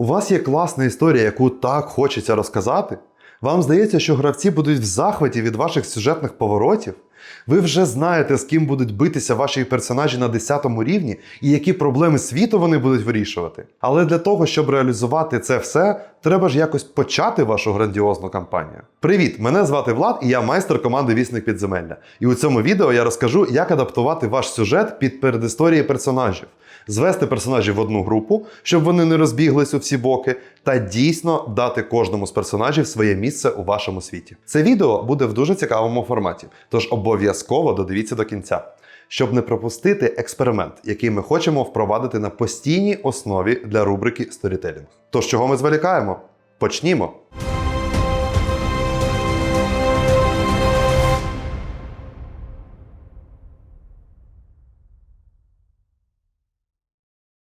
У вас є класна історія, яку так хочеться розказати? Вам здається, що гравці будуть в захваті від ваших сюжетних поворотів? Ви вже знаєте, з ким будуть битися ваші персонажі на 10 рівні і які проблеми світу вони будуть вирішувати. Але для того, щоб реалізувати це все, треба ж якось почати вашу грандіозну кампанію. Привіт! Мене звати Влад, і я майстер команди Вісник Підземелля. І у цьому відео я розкажу, як адаптувати ваш сюжет під передісторії персонажів звести персонажів в одну групу, щоб вони не розбіглись у всі боки, та дійсно дати кожному з персонажів своє місце у вашому світі. Це відео буде в дуже цікавому форматі, тож обов'язково додивіться до кінця. Щоб не пропустити експеримент, який ми хочемо впровадити на постійній основі для рубрики сторітелінг. Тож чого ми зволікаємо? Почнімо!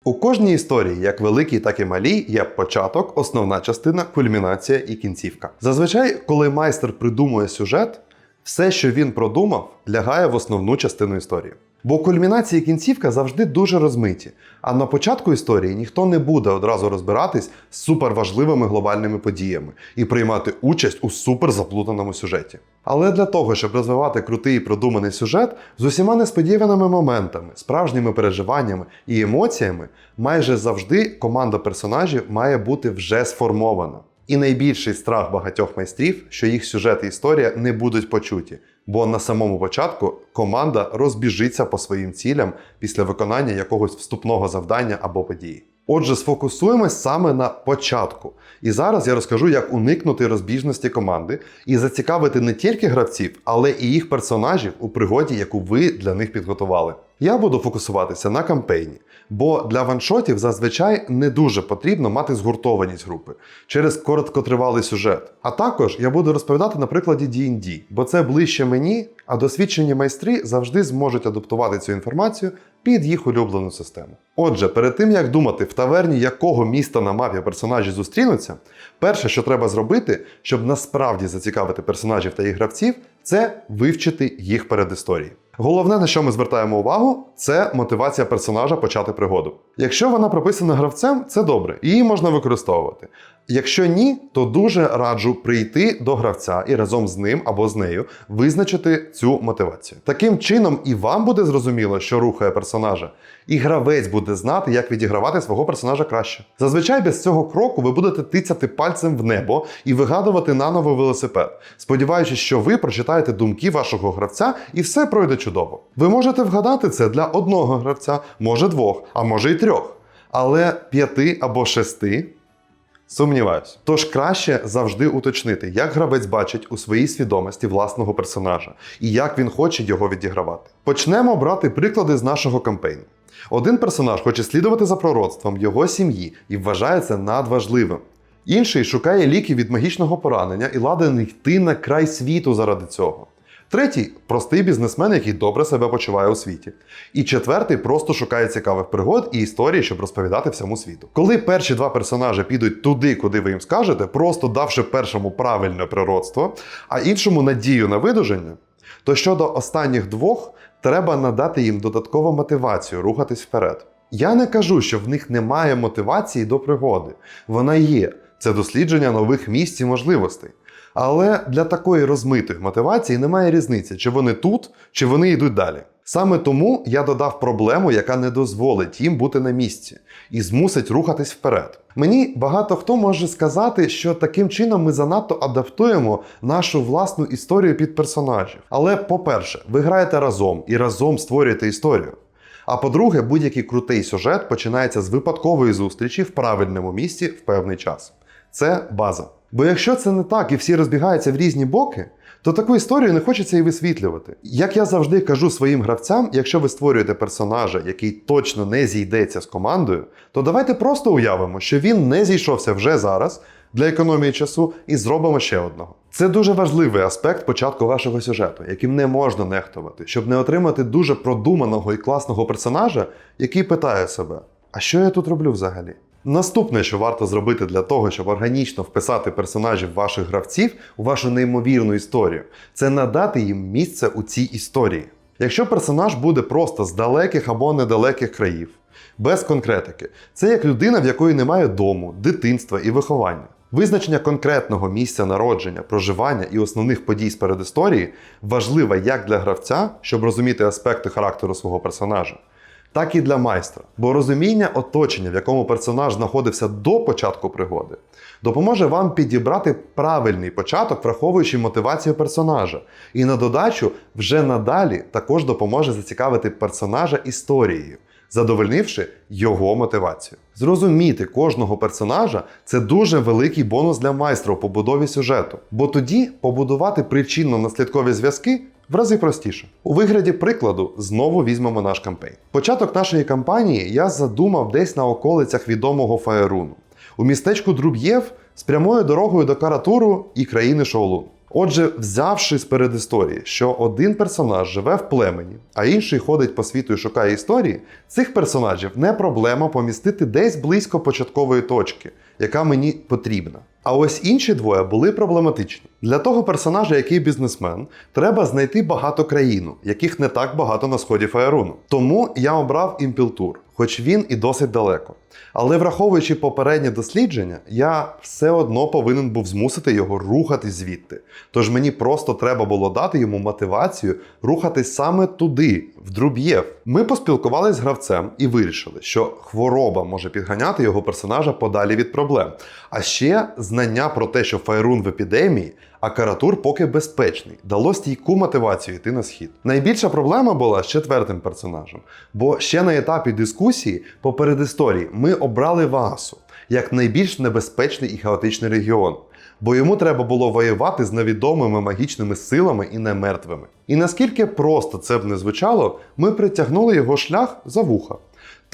У кожній історії, як великій, так і малій, є початок, основна частина, кульмінація і кінцівка. Зазвичай, коли майстер придумує сюжет, все, що він продумав, лягає в основну частину історії. Бо кульмінація і кінцівка завжди дуже розмиті. А на початку історії ніхто не буде одразу розбиратись з суперважливими глобальними подіями і приймати участь у суперзаплутаному сюжеті. Але для того, щоб розвивати крутий і продуманий сюжет з усіма несподіваними моментами, справжніми переживаннями і емоціями, майже завжди команда персонажів має бути вже сформована. І найбільший страх багатьох майстрів, що їх сюжет і історія не будуть почуті, бо на самому початку команда розбіжиться по своїм цілям після виконання якогось вступного завдання або події. Отже, сфокусуємось саме на початку. І зараз я розкажу, як уникнути розбіжності команди і зацікавити не тільки гравців, але і їх персонажів у пригоді, яку ви для них підготували. Я буду фокусуватися на кампейні, бо для ваншотів зазвичай не дуже потрібно мати згуртованість групи через короткотривалий сюжет. А також я буду розповідати на прикладі D&D, бо це ближче мені, а досвідчені майстри завжди зможуть адаптувати цю інформацію під їх улюблену систему. Отже, перед тим як думати, в таверні якого міста на мапі персонажі зустрінуться, перше, що треба зробити, щоб насправді зацікавити персонажів та їх гравців, це вивчити їх передісторії. Головне, на що ми звертаємо увагу, це мотивація персонажа почати пригоду. Якщо вона прописана гравцем, це добре, її можна використовувати. Якщо ні, то дуже раджу прийти до гравця і разом з ним або з нею визначити цю мотивацію. Таким чином, і вам буде зрозуміло, що рухає персонажа, і гравець буде знати, як відігравати свого персонажа краще. Зазвичай без цього кроку ви будете тицяти пальцем в небо і вигадувати наново велосипед, сподіваючись, що ви прочитаєте думки вашого гравця і все пройде чудово. Ви можете вгадати це для одного гравця, може двох, а може й трьох. Але п'яти або шести. Сумніваюсь. Тож краще завжди уточнити, як гравець бачить у своїй свідомості власного персонажа і як він хоче його відігравати. Почнемо брати приклади з нашого кампейну. Один персонаж хоче слідувати за пророцтвом його сім'ї і вважає це надважливим. Інший шукає ліки від магічного поранення і ладен йти на край світу заради цього. Третій простий бізнесмен, який добре себе почуває у світі. І четвертий просто шукає цікавих пригод і історій, щоб розповідати всьому світу. Коли перші два персонажі підуть туди, куди ви їм скажете, просто давши першому правильне природство, а іншому надію на видуження, то щодо останніх двох треба надати їм додаткову мотивацію рухатись вперед. Я не кажу, що в них немає мотивації до пригоди. Вона є. Це дослідження нових місць і можливостей. Але для такої розмитої мотивації немає різниці, чи вони тут, чи вони йдуть далі. Саме тому я додав проблему, яка не дозволить їм бути на місці і змусить рухатись вперед. Мені багато хто може сказати, що таким чином ми занадто адаптуємо нашу власну історію під персонажів. Але, по-перше, ви граєте разом і разом створюєте історію. А по-друге, будь-який крутий сюжет починається з випадкової зустрічі в правильному місці в певний час. Це база. Бо якщо це не так і всі розбігаються в різні боки, то таку історію не хочеться і висвітлювати. Як я завжди кажу своїм гравцям, якщо ви створюєте персонажа, який точно не зійдеться з командою, то давайте просто уявимо, що він не зійшовся вже зараз для економії часу і зробимо ще одного. Це дуже важливий аспект початку вашого сюжету, яким не можна нехтувати, щоб не отримати дуже продуманого і класного персонажа, який питає себе: а що я тут роблю взагалі? Наступне, що варто зробити для того, щоб органічно вписати персонажів ваших гравців у вашу неймовірну історію, це надати їм місце у цій історії. Якщо персонаж буде просто з далеких або недалеких країв, без конкретики. Це як людина, в якої немає дому, дитинства і виховання. Визначення конкретного місця народження, проживання і основних подій з передісторії важливе як для гравця, щоб розуміти аспекти характеру свого персонажа, так і для майстра. Бо розуміння оточення, в якому персонаж знаходився до початку пригоди, допоможе вам підібрати правильний початок, враховуючи мотивацію персонажа. І на додачу вже надалі також допоможе зацікавити персонажа історією, задовольнивши його мотивацію. Зрозуміти кожного персонажа це дуже великий бонус для майстра у побудові сюжету, бо тоді побудувати причинно-наслідкові зв'язки в рази простіше. У вигляді прикладу знову візьмемо наш кампейн. Початок нашої кампанії я задумав десь на околицях відомого Фаеруну, у містечку Друб'єв з прямою дорогою до Каратуру і країни Шоулун. Отже, взявши з передісторії, що один персонаж живе в племені, а інший ходить по світу і шукає історії, цих персонажів не проблема помістити десь близько початкової точки, яка мені потрібна. А ось інші двоє були проблематичні. Для того персонажа, який бізнесмен, треба знайти багато країну, яких не так багато на сході Фаеруну. Тому я обрав імпілтур, хоч він і досить далеко. Але враховуючи попереднє дослідження, я все одно повинен був змусити його рухатись звідти. Тож мені просто треба було дати йому мотивацію рухатись саме туди, в Друб'єв. Ми поспілкувалися з гравцем і вирішили, що хвороба може підганяти його персонажа подалі від проблем. А ще знання про те, що Файрун в епідемії, а Каратур поки безпечний, дало стійку мотивацію йти на схід. Найбільша проблема була з четвертим персонажем, бо ще на етапі дискусії по передісторії ми обрали Вагасу як найбільш небезпечний і хаотичний регіон. Бо йому треба було воювати з невідомими магічними силами і немертвими. І наскільки просто це б не звучало, ми притягнули його шлях за вуха.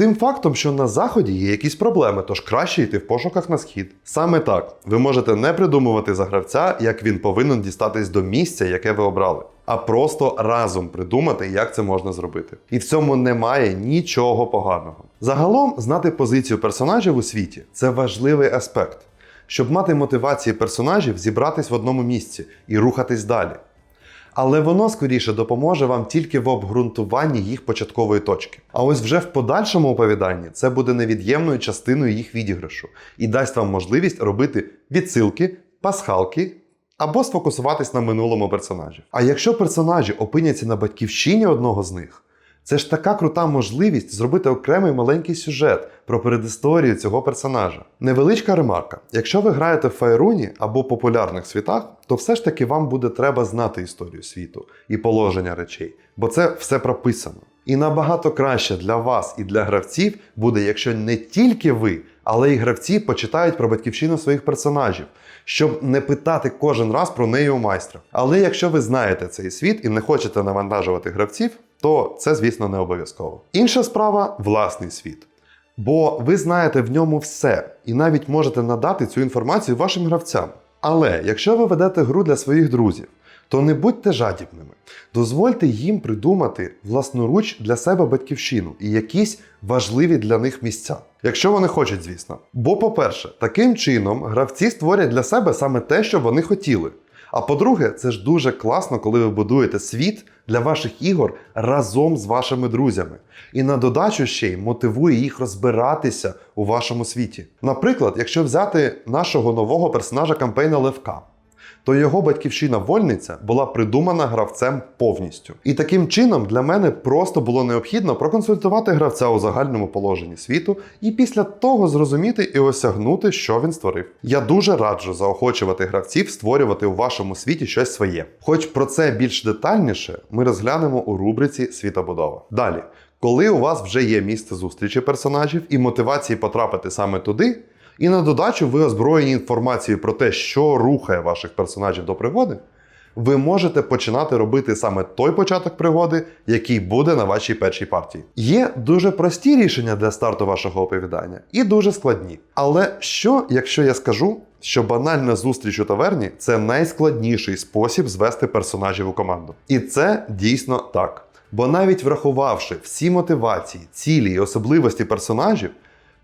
Тим фактом, що на заході є якісь проблеми, тож краще йти в пошуках на схід. Саме так, ви можете не придумувати за гравця, як він повинен дістатись до місця, яке ви обрали, а просто разом придумати, як це можна зробити. І в цьому немає нічого поганого. Загалом, знати позицію персонажів у світі це важливий аспект, щоб мати мотивації персонажів зібратись в одному місці і рухатись далі. Але воно скоріше допоможе вам тільки в обґрунтуванні їх початкової точки. А ось вже в подальшому оповіданні це буде невід'ємною частиною їх відіграшу і дасть вам можливість робити відсилки, пасхалки або сфокусуватись на минулому персонажі. А якщо персонажі опиняться на батьківщині одного з них, це ж така крута можливість зробити окремий маленький сюжет про передісторію цього персонажа. Невеличка ремарка: якщо ви граєте в Файруні або популярних світах, то все ж таки вам буде треба знати історію світу і положення речей, бо це все прописано. І набагато краще для вас і для гравців буде, якщо не тільки ви, але й гравці почитають про батьківщину своїх персонажів, щоб не питати кожен раз про неї у майстра. Але якщо ви знаєте цей світ і не хочете навантажувати гравців, то це, звісно, не обов'язково. Інша справа власний світ. Бо ви знаєте в ньому все і навіть можете надати цю інформацію вашим гравцям. Але якщо ви ведете гру для своїх друзів, то не будьте жадібними. Дозвольте їм придумати власноруч для себе батьківщину і якісь важливі для них місця. Якщо вони хочуть, звісно. Бо, по-перше, таким чином гравці створять для себе саме те, що вони хотіли. А по-друге, це ж дуже класно, коли ви будуєте світ для ваших ігор разом з вашими друзями. І на додачу ще й мотивує їх розбиратися у вашому світі. Наприклад, якщо взяти нашого нового персонажа кампейна Левка. То його батьківщина вольниця була придумана гравцем повністю. І таким чином для мене просто було необхідно проконсультувати гравця у загальному положенні світу і після того зрозуміти і осягнути, що він створив. Я дуже раджу заохочувати гравців створювати у вашому світі щось своє. Хоч про це більш детальніше ми розглянемо у рубриці Світобудова. Далі, коли у вас вже є місце зустрічі персонажів і мотивації потрапити саме туди. І на додачу ви озброєні інформацією про те, що рухає ваших персонажів до пригоди, ви можете починати робити саме той початок пригоди, який буде на вашій першій партії. Є дуже прості рішення для старту вашого оповідання і дуже складні. Але що, якщо я скажу, що банальна зустріч у таверні це найскладніший спосіб звести персонажів у команду? І це дійсно так. Бо навіть врахувавши всі мотивації, цілі і особливості персонажів,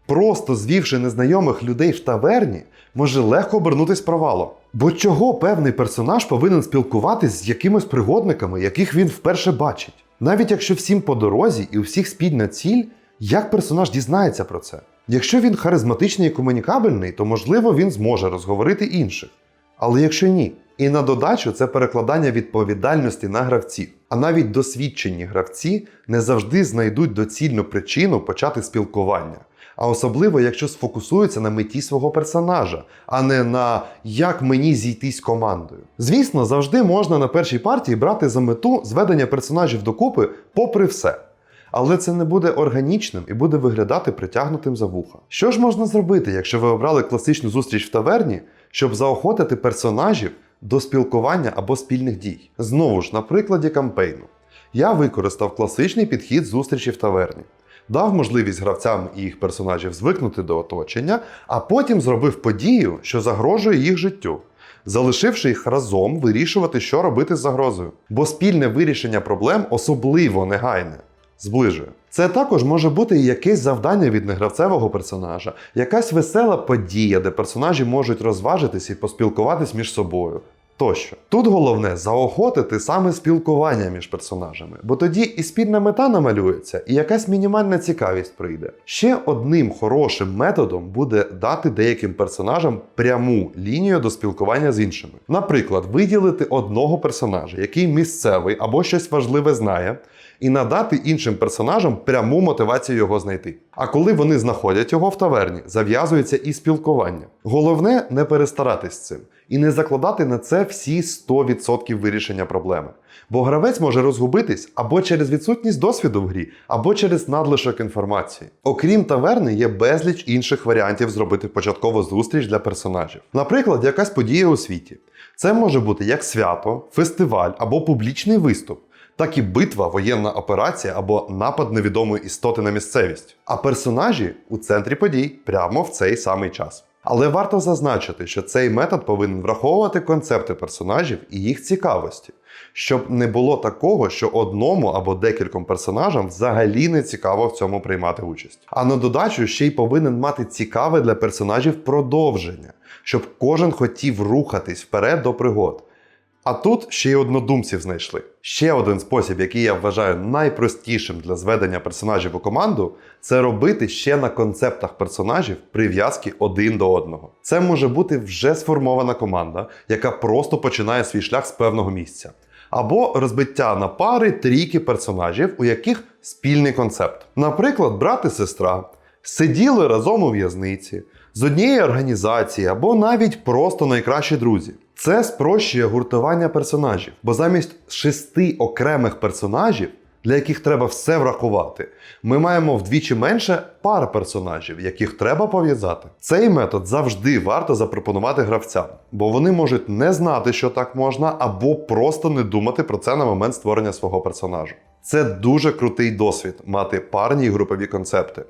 просто звівши незнайомих людей в таверні, може легко обернутись провалом. Бо чого певний персонаж повинен спілкуватись з якимись пригодниками, яких він вперше бачить? Навіть якщо всім по дорозі і у всіх спільна ціль, Як персонаж дізнається про це? Якщо він харизматичний і комунікабельний, то можливо він зможе розговорити інших. Але якщо ні, і на додачу це перекладання відповідальності на гравців. А навіть досвідчені гравці не завжди знайдуть доцільну причину почати спілкування. А особливо, якщо сфокусуються на меті свого персонажа, а не на як мені зійтись командою. Звісно, завжди можна на першій партії брати за мету зведення персонажів докупи попри все. Але це не буде органічним і буде виглядати притягнутим за вуха. Що ж можна зробити, якщо ви обрали класичну зустріч в таверні, щоб заохотити персонажів до спілкування або спільних дій? Знову ж, на прикладі кампейну. Я використав класичний підхід зустрічі в таверні, дав можливість гравцям і їх персонажів звикнути до оточення, а потім зробив подію, що загрожує їх життю. Залишивши їх разом вирішувати, що робити з загрозою. Бо спільне вирішення проблем особливо негайне зближує. Це також може бути і якесь завдання від негравцевого персонажа, якась весела подія, де персонажі можуть розважитись і поспілкуватись між собою. Тощо. Тут головне заохотити саме спілкування між персонажами, бо тоді і спільна мета намалюється, і якась мінімальна цікавість прийде. Ще одним хорошим методом буде дати деяким персонажам пряму лінію до спілкування з іншими. Наприклад, виділити одного персонажа, який місцевий або щось важливе знає, і надати іншим персонажам пряму мотивацію його знайти. А коли вони знаходять його в таверні, зав'язується і спілкування. Головне не перестаратись з цим і не закладати на це всі 100% вирішення проблеми. Бо гравець може розгубитись або через відсутність досвіду в грі, або через надлишок інформації. Окрім таверни, є безліч інших варіантів зробити початкову зустріч для персонажів. Наприклад, якась подія у світі. Це може бути як свято, фестиваль або публічний виступ так і битва, воєнна операція або напад невідомої істоти на місцевість. А персонажі у центрі подій прямо в цей самий час. Але варто зазначити, що цей метод повинен враховувати концепти персонажів і їх цікавості, щоб не було такого, що одному або декільком персонажам взагалі не цікаво в цьому приймати участь. А на додачу ще й повинен мати цікаве для персонажів продовження, щоб кожен хотів рухатись вперед до пригод. А тут ще й однодумців знайшли. Ще один спосіб, який я вважаю найпростішим для зведення персонажів у команду, це робити ще на концептах персонажів прив'язки один до одного. Це може бути вже сформована команда, яка просто починає свій шлях з певного місця. Або розбиття на пари трійки персонажів, у яких спільний концепт. Наприклад, брат і сестра сиділи разом у в'язниці з однієї організації або навіть просто найкращі друзі. Це спрощує гуртування персонажів, бо замість шести окремих персонажів, для яких треба все врахувати, ми маємо вдвічі менше пар персонажів, яких треба пов'язати. Цей метод завжди варто запропонувати гравцям, бо вони можуть не знати, що так можна, або просто не думати про це на момент створення свого персонажу. Це дуже крутий досвід мати парні і групові концепти.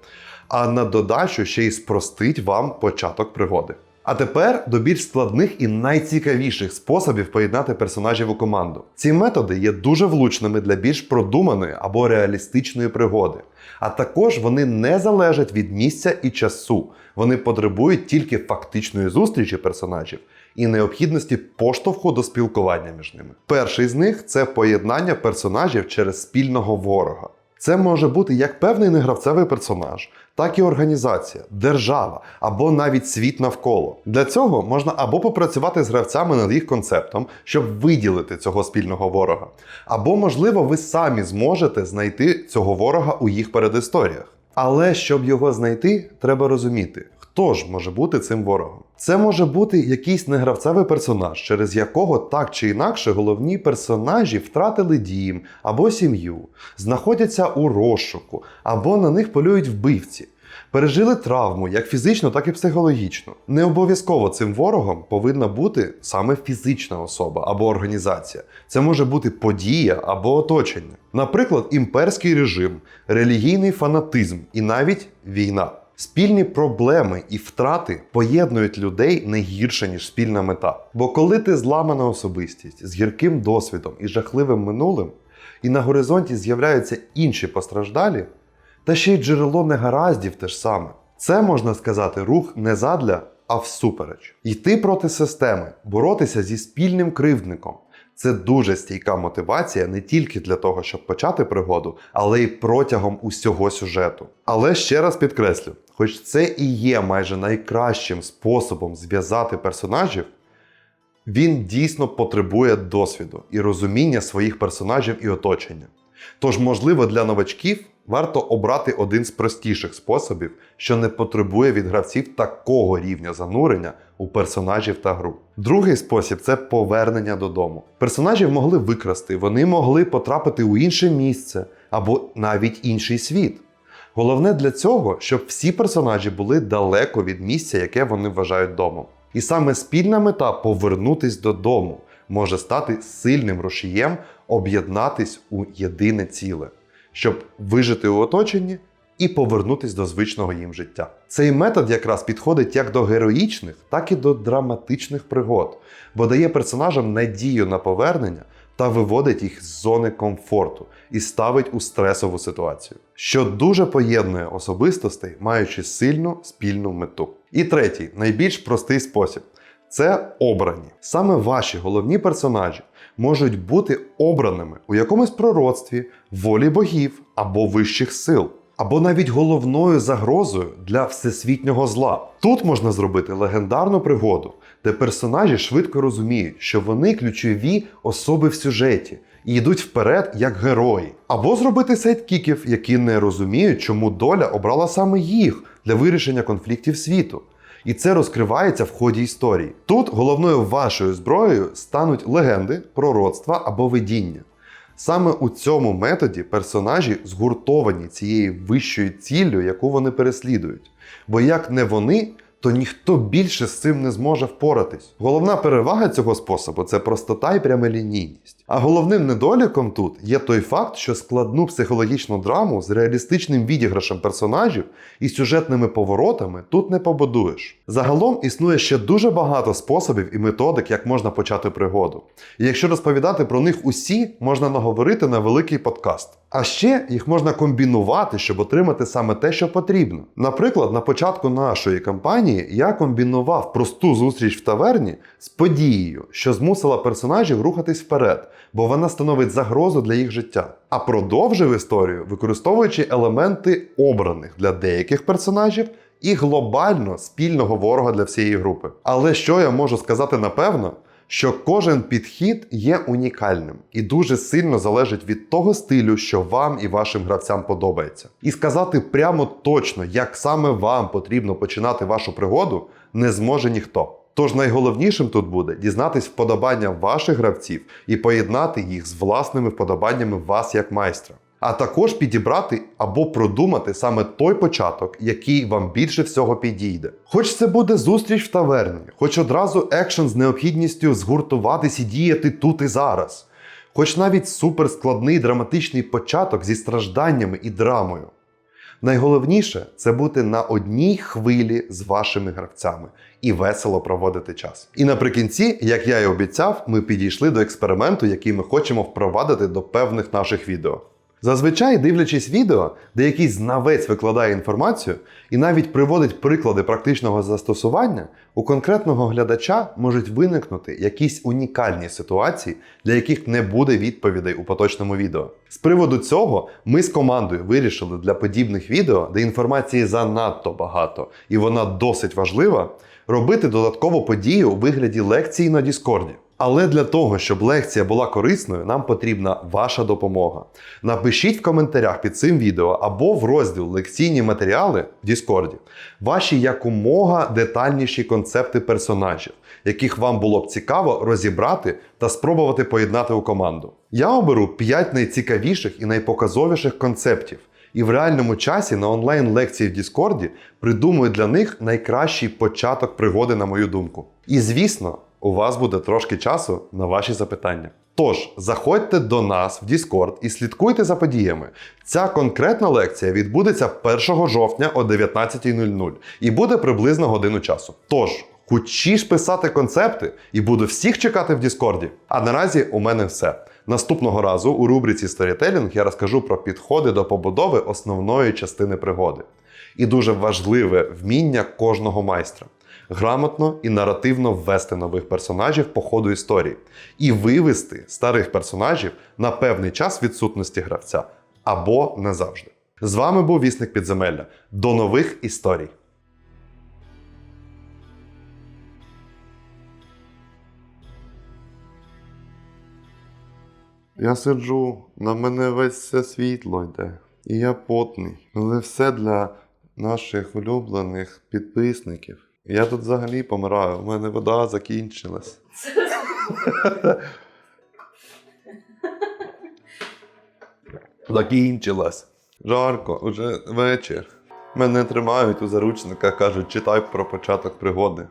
А на додачу ще й спростить вам початок пригоди. А тепер до більш складних і найцікавіших способів поєднати персонажів у команду. Ці методи є дуже влучними для більш продуманої або реалістичної пригоди. А також вони не залежать від місця і часу. Вони потребують тільки фактичної зустрічі персонажів і необхідності поштовху до спілкування між ними. Перший з них це поєднання персонажів через спільного ворога. Це може бути як певний негравцевий персонаж, так і організація, держава або навіть світ навколо. Для цього можна або попрацювати з гравцями над їх концептом, щоб виділити цього спільного ворога, або, можливо, ви самі зможете знайти цього ворога у їх передісторіях. Але щоб його знайти, треба розуміти, хто може бути цим ворогом. Це може бути якийсь негравцевий персонаж, через якого так чи інакше головні персонажі втратили дім або сім'ю, знаходяться у розшуку, або на них полюють вбивці. Пережили травму як фізично, так і психологічно. Не обов'язково цим ворогом повинна бути саме фізична особа або організація. Це може бути подія або оточення. Наприклад, імперський режим, релігійний фанатизм і навіть війна. Спільні проблеми і втрати поєднують людей не гірше, ніж спільна мета. Бо коли ти зламана особистість з гірким досвідом і жахливим минулим, і на горизонті з'являються інші постраждалі, та ще й джерело негараздів те ж саме. Це можна сказати рух не задля, а всупереч. Йти проти системи, боротися зі спільним кривдником. Це дуже стійка мотивація не тільки для того, щоб почати пригоду, але й протягом усього сюжету. Але ще раз підкреслю: хоч це і є майже найкращим способом зв'язати персонажів, він дійсно потребує досвіду і розуміння своїх персонажів і оточення. Тож, можливо, для новачків варто обрати один з простіших способів, що не потребує від гравців такого рівня занурення у персонажів та гру. Другий спосіб це повернення додому. Персонажів могли викрасти, вони могли потрапити у інше місце або навіть інший світ. Головне для цього, щоб всі персонажі були далеко від місця, яке вони вважають домом. І саме спільна мета повернутись додому може стати сильним рушієм об'єднатись у єдине ціле, щоб вижити у оточенні і повернутись до звичного їм життя. Цей метод якраз підходить як до героїчних, так і до драматичних пригод, бо дає персонажам надію на повернення та виводить їх з зони комфорту і ставить у стресову ситуацію, що дуже поєднує особистостей, маючи сильну спільну мету. І третій, найбільш простий спосіб це обрані. Саме ваші головні персонажі можуть бути обраними у якомусь пророцтві, волі богів або вищих сил. Або навіть головною загрозою для всесвітнього зла. Тут можна зробити легендарну пригоду, де персонажі швидко розуміють, що вони ключові особи в сюжеті і йдуть вперед як герої. Або зробити сайдкіків, які не розуміють, чому доля обрала саме їх для вирішення конфліктів світу. І це розкривається в ході історії. Тут головною вашою зброєю стануть легенди, пророцтва або видіння. Саме у цьому методі персонажі згуртовані цією вищою ціллю, яку вони переслідують. Бо як не вони, то ніхто більше з цим не зможе впоратись. Головна перевага цього способу це простота і прямолінійність. А головним недоліком тут є той факт, що складну психологічну драму з реалістичним відіграшем персонажів і сюжетними поворотами тут не побудуєш. Загалом існує ще дуже багато способів і методик, як можна почати пригоду. І якщо розповідати про них усі, можна наговорити на великий подкаст. А ще їх можна комбінувати, щоб отримати саме те, що потрібно. Наприклад, на початку нашої кампанії я комбінував просту зустріч в таверні з подією, що змусила персонажів рухатись вперед, бо вона становить загрозу для їх життя. А продовжив історію, використовуючи елементи обраних для деяких персонажів і глобально спільного ворога для всієї групи. Але що я можу сказати напевно? Що кожен підхід є унікальним і дуже сильно залежить від того стилю, що вам і вашим гравцям подобається. І сказати прямо точно, як саме вам потрібно починати вашу пригоду, не зможе ніхто. Тож найголовнішим тут буде дізнатись вподобання ваших гравців і поєднати їх з власними вподобаннями вас як майстра. А також підібрати або продумати саме той початок, який вам більше всього підійде. Хоч це буде зустріч в таверні, хоч одразу екшен з необхідністю згуртуватись і діяти тут і зараз, хоч навіть суперскладний драматичний початок зі стражданнями і драмою. Найголовніше це бути на одній хвилі з вашими гравцями і весело проводити час. І наприкінці, як я і обіцяв, ми підійшли до експерименту, який ми хочемо впровадити до певних наших відео. Зазвичай, дивлячись відео, де якийсь знавець викладає інформацію і навіть приводить приклади практичного застосування, у конкретного глядача можуть виникнути якісь унікальні ситуації, для яких не буде відповідей у поточному відео. З приводу цього ми з командою вирішили для подібних відео, де інформації занадто багато і вона досить важлива, робити додаткову подію у вигляді лекції на Діскорді. Але для того, щоб лекція була корисною, нам потрібна ваша допомога. Напишіть в коментарях під цим відео або в розділ лекційні матеріали в Діскорді ваші якомога детальніші концепти персонажів, яких вам було б цікаво розібрати та спробувати поєднати у команду. Я оберу 5 найцікавіших і найпоказовіших концептів. І в реальному часі на онлайн-лекції в Діскорді придумую для них найкращий початок пригоди, на мою думку. І звісно, у вас буде трошки часу на ваші запитання. Тож, заходьте до нас в Discord і слідкуйте за подіями. Ця конкретна лекція відбудеться 1 жовтня о 19.00 і буде приблизно годину часу. Тож, хочеш писати концепти і буду всіх чекати в Діскорді. А наразі у мене все. Наступного разу у рубриці Storytelling я розкажу про підходи до побудови основної частини пригоди. І дуже важливе вміння кожного майстра грамотно і наративно ввести нових персонажів по ходу історії і вивести старих персонажів на певний час відсутності гравця або назавжди. З вами був Вісник Підземелля. До нових історій! Я сиджу, на мене весь все світло йде, і я потний. Але все для наших улюблених підписників. Я тут взагалі помираю, у мене вода закінчилась. Закінчилась. Жарко, уже вечір. Мене тримають у заручниках, кажуть, читай про початок пригоди.